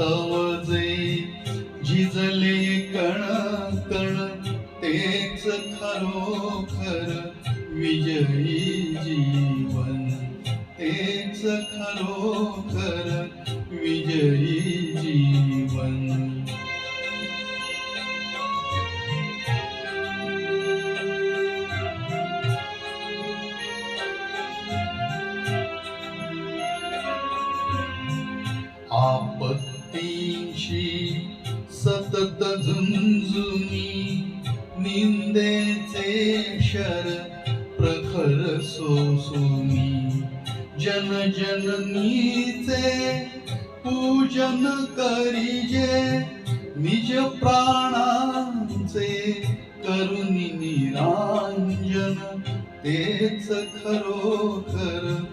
तवजे झिजले कण कण तेच खरोखर विजयी जीवन. तेच खरोखर विजयी जीवन. आप सतत झुंझुनी निंदेचे शर प्रखर सोसुनी. जन जननीचे पूजन करिजे निज प्राणांचे करुणी निरांजन. तेच खरोखर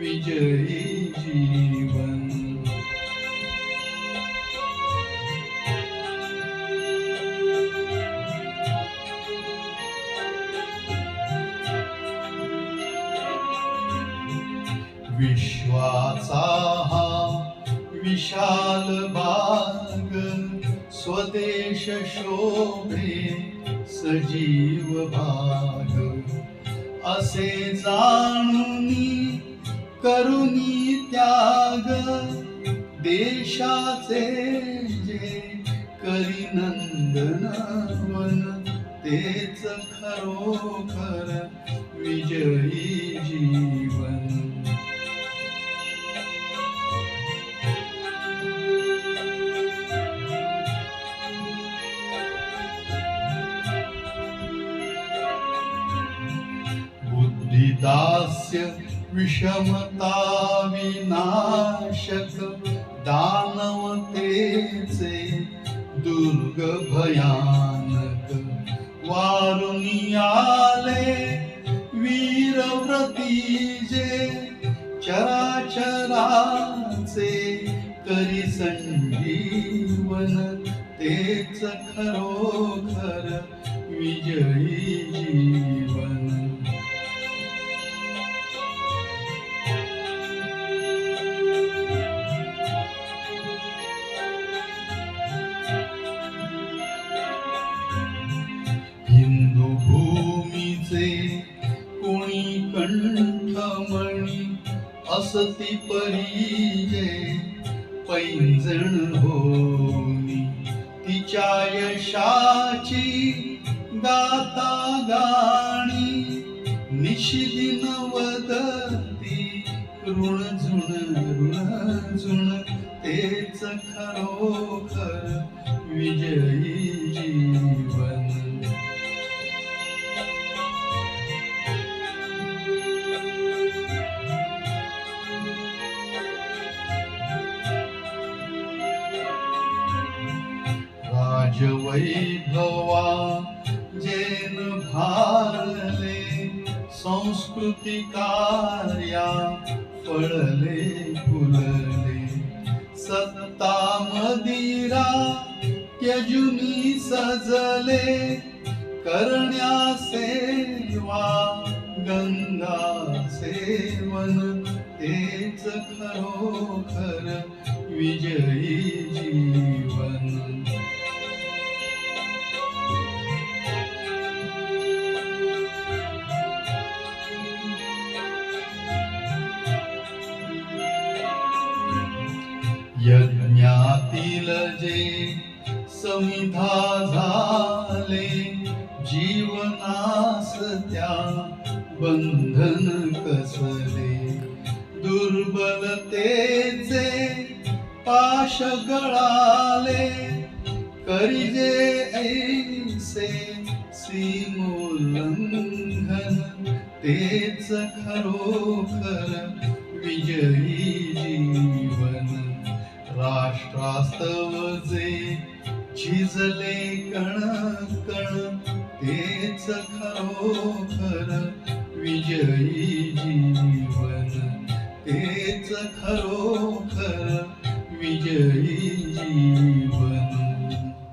विजयी जीवन. विश्वाचा हा विशाल भाग स्वदेश शोभे सजीव भाग. असे जाणूनी करुणी त्याग देशाचे जे करी नंदनवन तेच खरोखर विजयी जीवन दास्य विषमता विनाशक दानवतेचे दुर्ग भयानक वारुनियाले वीरव्रतीजे चराचराचे करी संजीवन तेच खरोखर विजयी जीवन. असती परिजे पैंजण होनी तिच्या यशाची गाता गाणी निशिदिन वदती. ऋण झुण ऋण झुण तेच खरोखर विजयी राजवैभवा जेन भारले संस्कृती कार्या पळले फुलले. सत्ता मदिरा त्यजुनी सजले करण्या सेवा गंगा सेवन तेच खरोखर विजयी जीवन. यज्ञातील जे समिधा झाले जीवनास त्या बंधन कसले? दुर्बलतेचे पाश गळाले करिजे ऐसे सीमोल्लंघन तेच खरोखर विजयी राष्ट्रास्तव जे झिजले कण कण तेच खरोखर विजयी जीवन तेच खरोखर विजयी